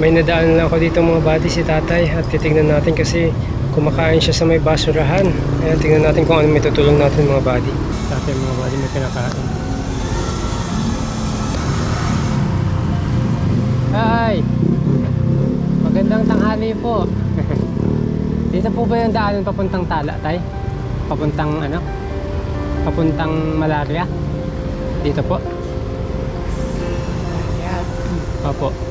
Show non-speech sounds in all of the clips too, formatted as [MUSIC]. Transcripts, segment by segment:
May nadaan lang ako dito mga buddy si tatay at titignan natin kasi kumakain siya sa may basurahan. Ayan, tingnan natin kung ano may tutulong natin mga buddy. Tatay mga buddy may kinakain. Hi! Magandang tanghali po. [LAUGHS] dito po ba yung daanan papuntang Tala, tay? Papuntang ano? Papuntang Malaria? Dito po? Opo.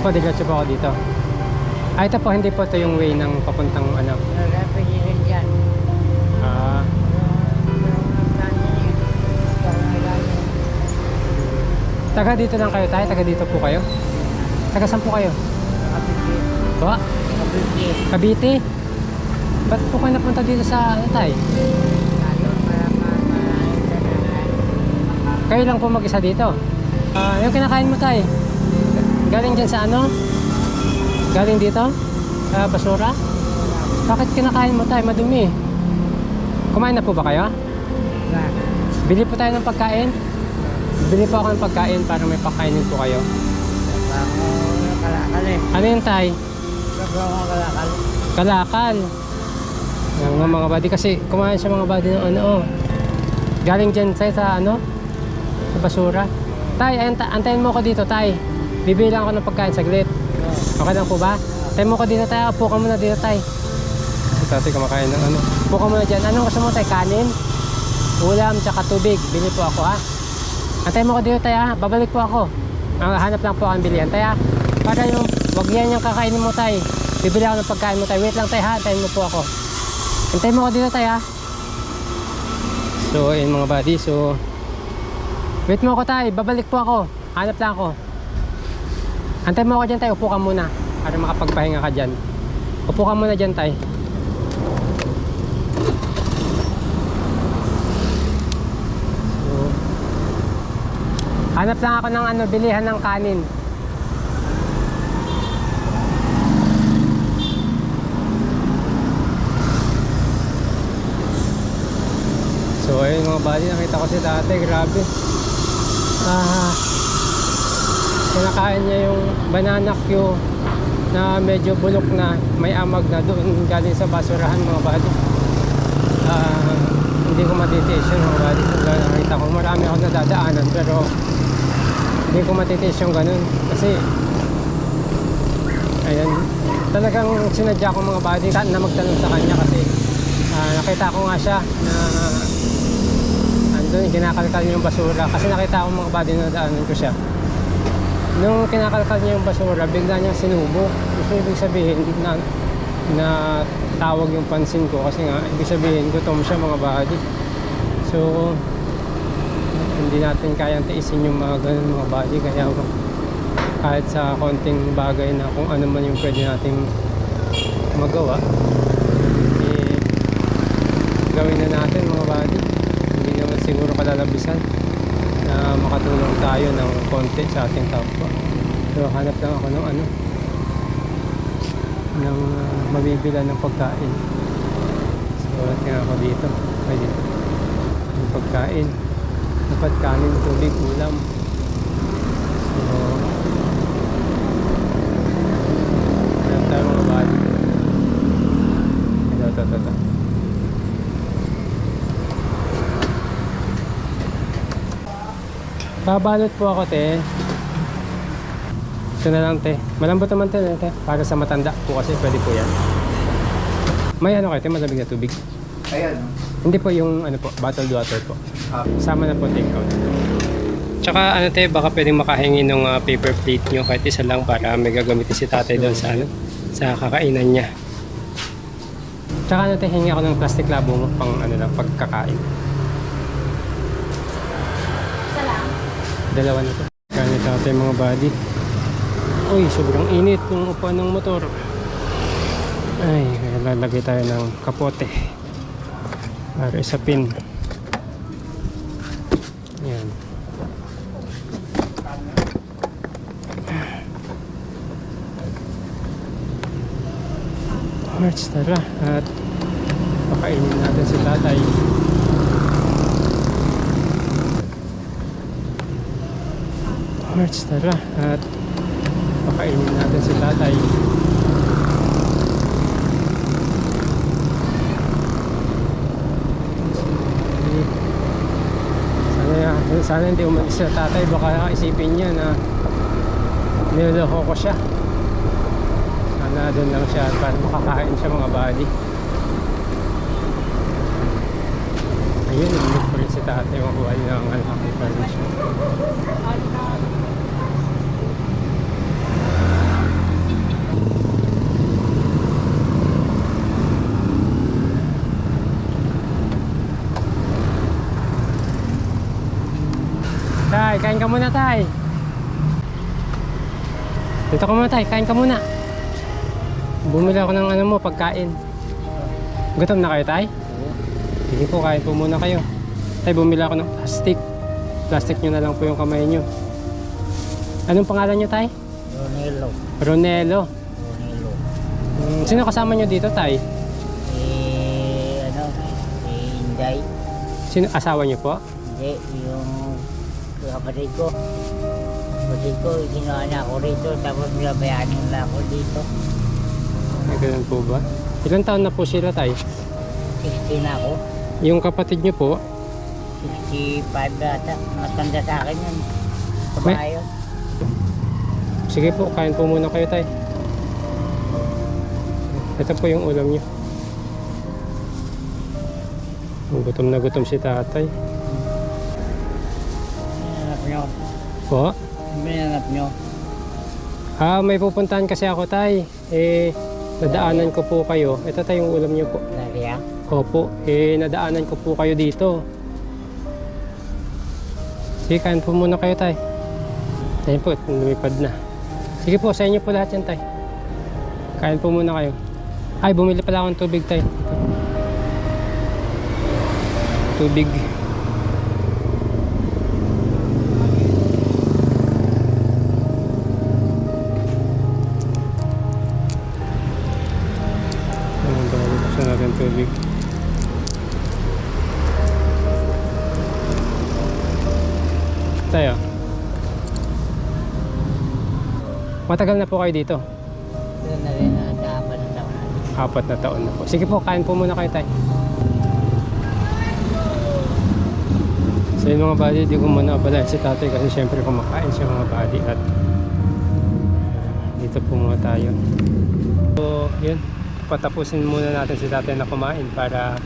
Po, diretso po ako dito. Ah, ito po, hindi po ito yung way ng papuntang ano. Ah, taga dito lang kayo tayo, taga dito po kayo. Taga saan po kayo? Ba? Cavite? Ba't po kayo napunta dito sa ano tayo? Kayo lang po mag-isa dito. Ah, yung kinakain mo tayo. Galing dyan sa ano? Galing dito? Sa basura? Bakit kinakain mo tayo? Madumi. Kumain na po ba kayo? Bili po tayo ng pagkain. Bili po ako ng pagkain para may pakainin po kayo. Ano yun tay? Kalakal. Yung mga, mga body kasi kumain siya mga body ng ano oh. Galing dyan tayo sa ano? Sa basura. Tay, antayin mo ko dito tay. Bibili lang ako ng pagkain saglit. Okay lang po ba? Antayin mo ko dito tay. Upo ka muna dito tay. Tatay kumakain ng ano. Upo ka muna dyan. Anong gusto mo tay? Kanin? Ulam tsaka tubig. Bili po ako ha. Antayin mo ko dito tay ha. Babalik po ako. Ang hanap lang po ang bilihan tay ha. Para yung wag yan yung kakainin mo tay. Bibili ako ng pagkain mo tay. Wait lang tay ha. Antayin mo po ako. Antayin mo ko dito tay ha. So, ayun mga buddy. So, wait mo ako tay. Babalik po ako. Hanap lang ako. Antayin mo ako dyan tay. Upo ka muna. Para makapagpahinga ka dyan. Upo ka muna dyan tay. So, hanap lang ako ng ano, bilihan ng kanin. So ayun mga buddy, nakita ko si dati, grabe. Ah, kinakain niya yung banana Q na medyo bulok na, may amag na doon galing sa basurahan mga buddy. Ah, hindi ko matitiis yun mga buddy. Kaya nakita ko, marami ako nadadaanan pero hindi ko matitiis yung ganun. Kasi, ayan, talagang sinadya ko mga buddy na magtanong sa kanya kasi ah, nakita ko nga siya na andun, kinakalkal yung basura. Kasi nakita ko mga buddy na daanan ko siya. Nung kinakalkal niya yung basura, bigla niya sinubo. Gusto ibig sabihin na, na tawag yung pansin ko kasi nga, ibig sabihin gutom siya mga buddy. So, hindi natin kayang tiisin yung mga ganun mga buddy. Kaya kahit sa konting bagay na kung ano man yung pwede nating magawa, eh, gawin na natin mga buddy hindi naman siguro kalalabisan makatulong tayo ng konti sa ating kapwa. So hanap lang ako ng ano ng uh, mabibila ng pagkain. So tingnan ako dito. Pwede. Yung pagkain. Dapat kanin, tubig, ulam. So hanap tayo mga bali ito, ito, ito, ito. Babalot po ako, te. Ito na lang, te. Malambot naman, te, te. Para sa matanda po kasi pwede po yan. May ano kayo, te, malamig na tubig. Ayan. Hindi po yung ano po, bottled water po. Ah. Sama na po take out. Tsaka ano te, baka pwedeng makahingi ng ah, paper plate nyo kahit isa lang para may gagamitin si tatay doon sa ano, sa kakainan niya. Tsaka ano te, hingi ako ng plastic labo mo pang ano lang, pagkakain. Dalawa na to. Kaya tatay mga body. Uy, sobrang init yung upuan ng motor. Ay, kaya lalagay tayo ng kapote. Para isapin. Yan. March, tara. At pakainin natin si tatay. March, tara. At pakainin natin si tatay. Sana, sana hindi umalis sa tatay. Baka isipin niya na niloloko ko siya. Sana doon lang siya para makakain siya mga body. Ayun, ulit pa rin si tatay makuha ang alhaki pa rin siya. Tay, kain ka muna, Tay. Dito ka muna, Tay. Kain ka muna. Bumili ako ng ano mo, pagkain. Gutom na kayo, Tay? Sige po, kain po muna kayo. Tay, bumili ako ng plastic. Plastic nyo na lang po yung kamay nyo. Anong pangalan nyo, Tay? Ronelo. Ronelo. Ronelo. Hmm, sino kasama nyo dito, Tay? Eh, ano, eh, Inday. Sino asawa nyo po? Hindi, yung kapatid ko. Kapatid ko, ginawa na ako rito, tapos binabayanin na ako dito. Ay, ganun po ba? Ilan taon na po sila, Tay? 60 na ako. Yung kapatid nyo po, 65 ata. Matanda sa akin yun. Babae yun. Sige po, kain po muna kayo, tay. Ito po yung ulam niyo. Gutom na gutom si tatay. Po? Minanap nyo. Ah, may pupuntahan kasi ako, tay. Eh, nadaanan ko po kayo. Ito tayo yung ulam niyo po. Ah. Opo, eh, nadaanan ko po kayo dito. Sige, kain po muna kayo, tay. Ayun po, lumipad na. Sige po, sa inyo po lahat yan, tay. Kain po muna kayo. Ay, bumili pala akong tubig, tay. Ito. Tubig. Tubig. Tayo. Matagal na po kayo dito. Doon na rin ang dapat ng taon natin. Apat na taon na po. Sige po, kain po muna kayo tayo. So mga buddy, di ko muna abalayan si tatay kasi syempre kumakain siya mga buddy at dito po muna tayo. So yun, patapusin muna natin si tatay na kumain para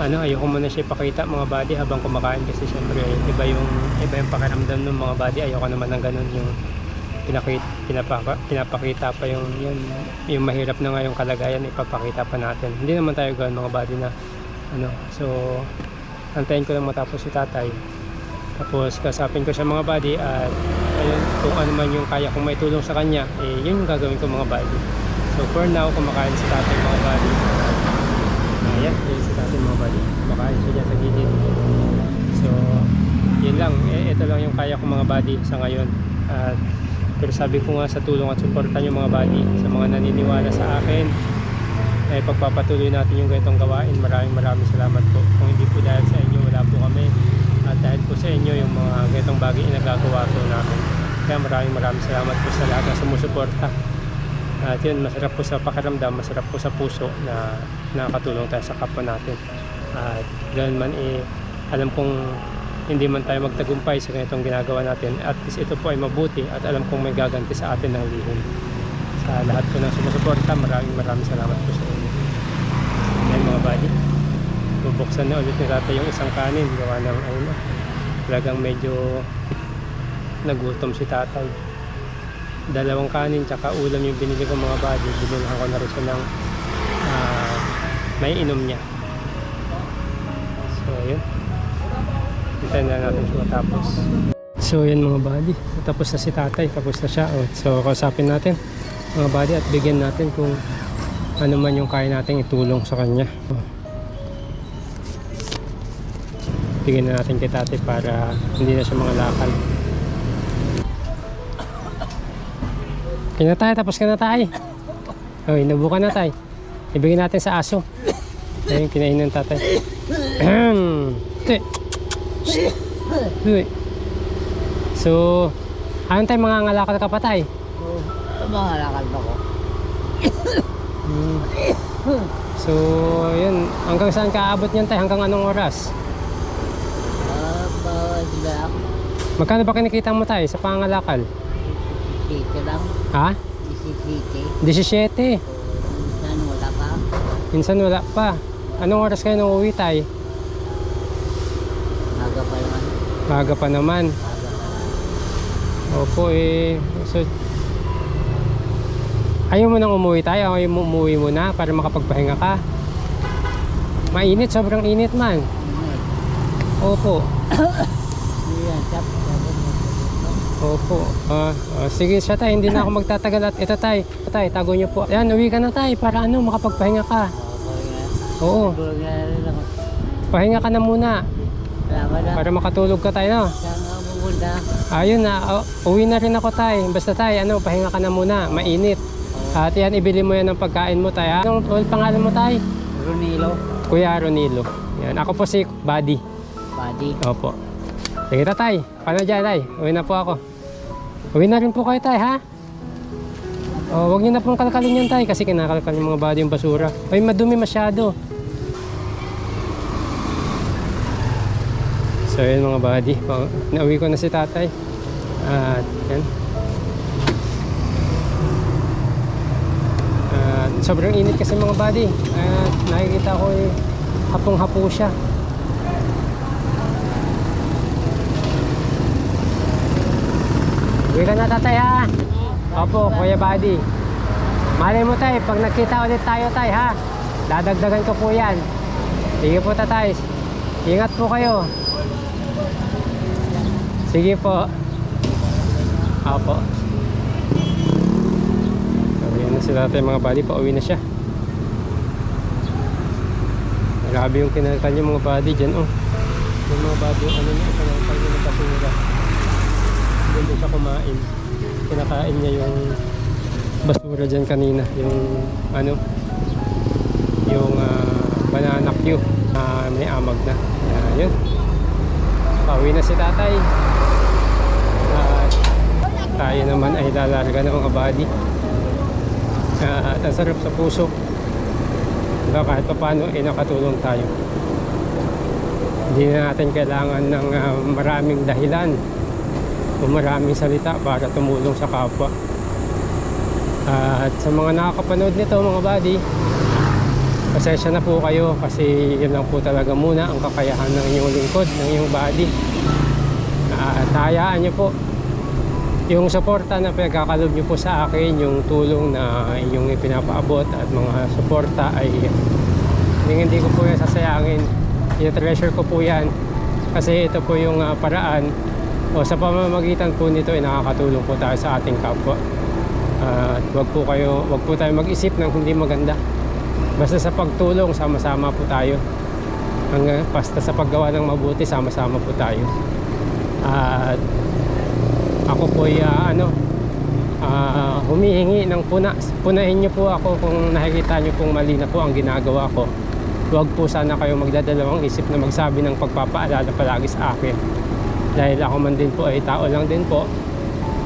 ano, ayoko muna siya ipakita mga buddy habang kumakain kasi syempre iba yung, iba yung pakiramdam ng mga buddy. Ayoko naman ng ganun yung pinakita, pinapaka, pinapakita pa yung, yung, yung mahirap na nga yung kalagayan, ipapakita pa natin. Hindi naman tayo gano'n mga buddy na ano, so antayin ko lang matapos si tatay. Tapos kasapin ko siya mga buddy at ayun, kung ano man yung kaya kong may tulong sa kanya, eh, yun yung gagawin ko mga buddy. So for now, kumakain si tatay mga buddy. Ayan, yun si tatay mga buddy. Kumakain siya dyan sa gilid. So, yun lang. Eh, ito lang yung kaya ko mga buddy sa ngayon. At pero sabi ko nga sa tulong at suporta nyo mga buddy, sa mga naniniwala sa akin, ay pagpapatuloy natin yung ganitong gawain. Maraming maraming salamat po. Kung hindi po dahil sa inyo, wala po kami. At dahil po sa inyo, yung mga ganitong bagay na nagagawa po namin. Kaya maraming maraming salamat po sa lahat na sumusuporta. At yun, masarap po sa pakiramdam, masarap po sa puso na nakakatulong tayo sa kapwa natin. At ganoon man eh, alam kong hindi man tayo magtagumpay sa ganitong ginagawa natin. At least ito po ay mabuti at alam kong may gaganti sa atin ng lihim. Sa lahat po ng sumusuporta, maraming maraming salamat po sa inyo. Yan mga buddy. Bubuksan na ulit ni tatay yung isang kanin. Gawa ng ano. Talagang medyo nagutom si tatay. Dalawang kanin tsaka ulam yung binili ko mga buddy. Binilhan ko na rin siya ng ah, may inom niya. So yun. Hintayin na natin siya matapos. So yan mga buddy. Tapos na si tatay. Tapos na siya. Oh, So kausapin natin mga buddy at bigyan natin kung ano man yung kaya nating itulong sa kanya. Bigyan na natin kay tatay para hindi na siya mga lakal. Kaya na tayo, tapos ka na tayo. Oh, inubukan na tayo. Ibigyan natin sa aso. Ayun, kinain ng tatay. So, Ayun tayo, mga ngalakal ka pa tay. So, mga lakad ako. Hmm. So, yun. Hanggang saan ka aabot niyan tay? Hanggang anong oras? Ah, bawal lang. Magkano ba kinikita mo tay sa pangalakal? Sisiti lang. Ha? Sisiti. 17. Minsan wala pa. Minsan wala pa. Anong oras kayo nang uwi tay? Maga pa naman. Maga pa naman. Opo eh. So, ayaw mo nang umuwi tayo. Ayaw mo umuwi muna para makapagpahinga ka. Mainit, sobrang init man. Opo. [COUGHS] Yan, tap. Tapos Opo. Ah, ah, sige siya tay, hindi na ako magtatagal at ito tay. Tay, tago niyo po. Yan, uwi ka na tay para ano, makapagpahinga ka. Oo, Tulog na rin ako. pahinga ka na muna Salamat na. para makatulog ka tayo. Saan pupunta? Ayun na, ah, uwi na rin ako tay. Basta tay, ano, pahinga ka na muna, mainit. At yan, ibili mo yan ng pagkain mo tay. ha? Anong anong pangalan mo tay? Runilo. Kuya Ronilo. Yan, ako po si Buddy. Buddy. Opo. Sige tatay, paano dyan tay? Uwi na po ako. Uwi na rin po kayo tay ha? Oh, wag niyo na pong kalkalin yan tay kasi kinakalkal yung mga body yung basura. Ay, madumi masyado. So yun mga body, Pa- nauwi ko na si tatay. At yan. At sobrang init kasi mga body. At nakikita ko eh, hapong-hapo siya. Uwi ka na tatay ha. Opo, Kuya Buddy. Malay mo tay, pag nagkita ulit tayo tay ha. Dadagdagan ko po yan. Sige po tatay. Ingat po kayo. Sige po. Opo. Uwi na sila tatay mga buddy, pauwi na siya. Grabe yung kinalkal yung mga buddy dyan oh. Yung mga buddy ano niya, kinalkal niya ng basura doon siya kumain. Kinakain niya yung basura dyan kanina. Yung ano, yung ah, banana cue. Ah, may amag na. Ah, yun. Pauwi na si tatay. At tayo naman ay lalarga ng mga body. Ah, at ang sarap sa puso. Diba, kahit pa paano, eh, nakatulong tayo. Hindi na natin kailangan ng ah, maraming dahilan o maraming salita para tumulong sa kapwa. at sa mga nakakapanood nito mga buddy, pasensya na po kayo kasi yun lang po talaga muna ang kakayahan ng inyong lingkod, ng inyong body. At hayaan nyo po yung suporta na pinagkakalob nyo po sa akin, yung tulong na inyong ipinapaabot at mga suporta ay hindi, hindi ko po yan sasayangin. I-treasure ko po yan kasi ito po yung ah, paraan o sa pamamagitan po nito ay nakakatulong po tayo sa ating kapwa. Ah, at wag po kayo, wag po tayo mag-isip ng hindi maganda. Basta sa pagtulong, sama-sama po tayo. Hanggang basta sa paggawa ng mabuti, sama-sama po tayo. At ako po ay ah, ano, ah, humihingi ng puna. Punahin niyo po ako kung nakikita niyo pong mali na po ang ginagawa ko. Huwag po sana kayo magdadalawang isip na magsabi ng pagpapaalala palagi sa akin dahil ako man din po ay tao lang din po.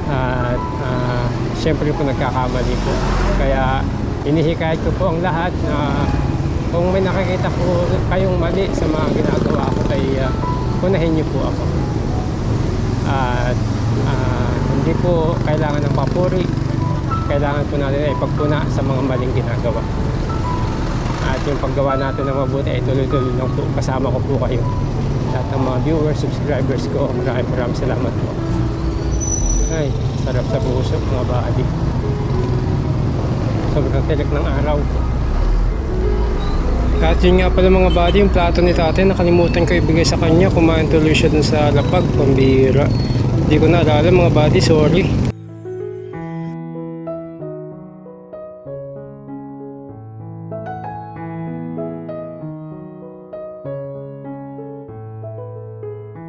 At ah, syempre po nagkakamali po. Kaya inihikayat ko po ang lahat na kung may nakikita po kayong mali sa mga ginagawa ko ay ah, punahin niyo po ako. At ah, hindi po kailangan ng papuri. Kailangan po natin ay pagpuna sa mga maling ginagawa. At yung paggawa natin ng mabuti ay tuloy-tuloy lang po. Kasama ko po kayo lahat ng mga viewers, subscribers ko. Maraming maraming salamat po. Ay sarap sa puso mga buddy. Sobrang tilik ng araw. At yun nga pala mga buddy yung plato ni tate nakalimutan ko ibigay sa kanya. Kumain tuloy siya dun sa lapag pambira hindi ko na alala mga buddy sorry